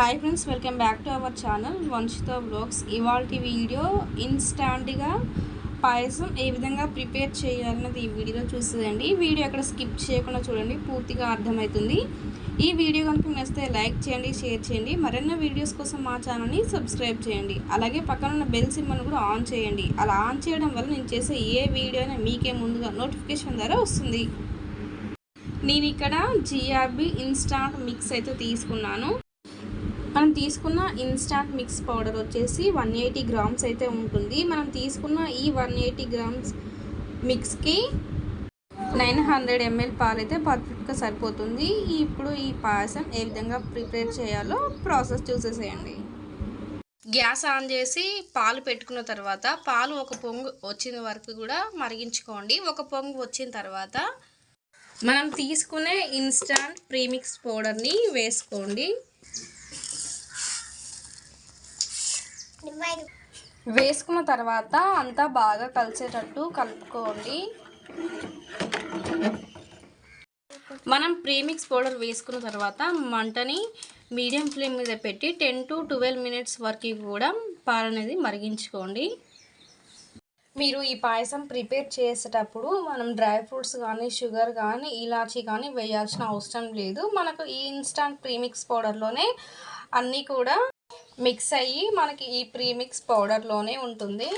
Hi friends welcome back to our channel Vamshitha blogs ఇవాళ video ఇన్స్టాంట్గా పాయసం ఏ విధంగా ప్రిపేర్ చేయాలన్నది ఈ వీడియోలో చూస్తుందండి వీడియో అక్కడ స్కిప్ చేయకుండా చూడండి పూర్తిగా అర్థమవుతుంది. ఈ వీడియో కనుక నచ్చితే లైక్ చేయండి షేర్ చేయండి. మరెన్నో వీడియోస్ కోసం మా ఛానల్ని సబ్స్క్రైబ్ చేయండి. అలాగే పక్కన ఉన్న బెల్ సిమ్మను కూడా ఆన్ చేయండి. అలా ఆన్ చేయడం వల్ల నేను చేసే ఏ వీడియో అయినా మీకే ముందుగా నోటిఫికేషన్ ద్వారా వస్తుంది. నేను ఇక్కడ జిఆర్బి ఇన్స్టాంట్ మిక్స్ అయితే తీసుకున్నాను. మనం తీసుకున్న ఇన్స్టాంట్ మిక్స్ పౌడర్ వచ్చేసి వన్ ఎయిటీ గ్రామ్స్ అయితే ఉంటుంది. మనం తీసుకున్న ఈ వన్ ఎయిటీ గ్రామ్స్ మిక్స్కి నైన్ హండ్రెడ్ ఎంఎల్ పాలు అయితే పర్ఫెక్ట్గా సరిపోతుంది. ఇప్పుడు ఈ పాయసం ఏ విధంగా ప్రిపేర్ చేయాలో ప్రాసెస్ చూసేసేయండి. గ్యాస్ ఆన్ చేసి పాలు పెట్టుకున్న తర్వాత పాలు ఒక పొంగు వచ్చిన వరకు కూడా మరిగించుకోండి. ఒక పొంగు వచ్చిన తర్వాత మనం తీసుకునే ఇన్స్టాంట్ ప్రీమిక్స్ పౌడర్ని వేసుకోండి. వేసుకున్న తర్వాత అంతా బాగా కలిసేటట్టు కలుపుకోండి. మనం ప్రీమిక్స్ పౌడర్ వేసుకున్న తర్వాత మంటని మీడియం ఫ్లేమ్ మీద పెట్టి టెన్ టు ట్వెల్వ్ మినిట్స్ వరకు కూడా పాలనేది మరిగించుకోండి. మీరు ఈ పాయసం ప్రిపేర్ చేసేటప్పుడు మనం డ్రై ఫ్రూట్స్ కానీ షుగర్ కానీ ఇలాచీ కానీ వేయాల్సిన అవసరం లేదు. మనకు ఈ ఇన్స్టాంట్ ప్రీమిక్స్ పౌడర్లోనే అన్నీ కూడా మిక్స్ అయ్యి మనకి ఈ ప్రీమిక్స్ పౌడర్లోనే ఉంటుంది.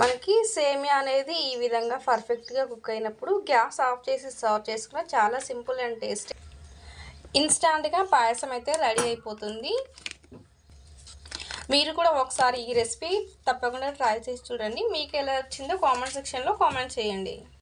మనకి సేమియా అనేది ఈ విధంగా పర్ఫెక్ట్గా కుక్ అయినప్పుడు గ్యాస్ ఆఫ్ చేసి సర్వ్ చేసుకున్న చాలా సింపుల్ అండ్ టేస్టీ. ఇన్స్టాంట్గా పాయసం అయితే రెడీ అయిపోతుంది. మీరు కూడా ఒకసారి ఈ రెసిపీ తప్పకుండా ట్రై చేసి చూడండి. మీకు ఎలా వచ్చిందో కామెంట్ సెక్షన్లో కామెంట్ చేయండి.